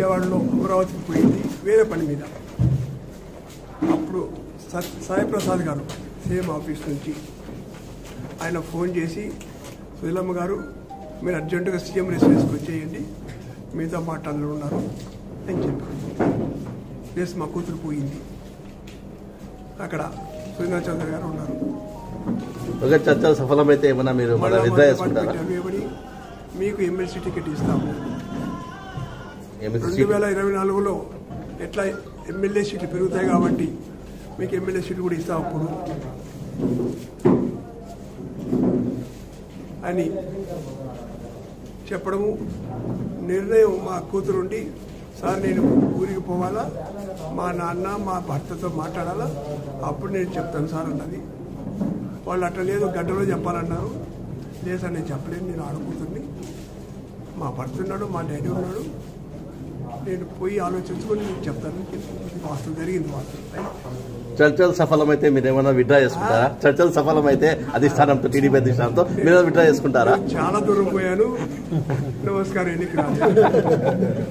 విజయవాడలో అమరావతికి పోయింది. వేరే పని మీద. అప్పుడు స- సాయి ప్రసాద్ గారు సేమ్ ఆఫీస్ నుంచి ఆయన ఫోన్ చేసి సుశీలమ్మ గారు మీరు అర్జెంటుగా సీఎం రెసిడెన్స్కి వచ్చేయండి. మీతో మాట్లాడాలి ఉన్నారు. అని చెప్పారు ప్లస్ మా కూతురు పోయింది. అక్కడ సురేంద్ర చౌదరి గారు ఉన్నారు. చర్చలు సఫలమైతే ఏమన్నా మీరు మీకు ఎమ్మెల్సీ టికెట్ ఇస్తాము. రెండు వేల ఇరవై నాలుగులో ఎట్లా ఎమ్మెల్యే సీట్లు పెరుగుతాయి కాబట్టి మీకు ఎమ్మెల్యే సీట్లు కూడా ఇస్తాం అప్పుడు. అని చెప్పడము. నిర్ణయం మా కూతురుండి సార్ నేను ఊరికి పోవాలా? మా నాన్న మా భర్తతో మాట్లాడాలా? అప్పుడు నేను చెప్తాను సార్ అన్నది. వాళ్ళు అట్లా లేదు గంటలో చెప్పాలన్నారు. లేదు సార్ నేను చెప్పలేను నేను ఆడుకుంటుంది మా భర్త ఉన్నాడు మా డాడీ ఉన్నాడు. నేను పోయి ఆలోచించుకొని మీకు చెప్తాను వాస్తవం జరిగింది చర్చలు సఫలమైతే మీరు ఏమైనా విత్డ్రా చేసుకుంటారా? చర్చలు సఫలమైతే అధిష్టానంతో టీడీపీ అధిష్టానంతో మీరు విత్డ్రా చేసుకుంటారా? చాలా దూరం పోయాను. నమస్కారం ఎన్నిక రాలేదు.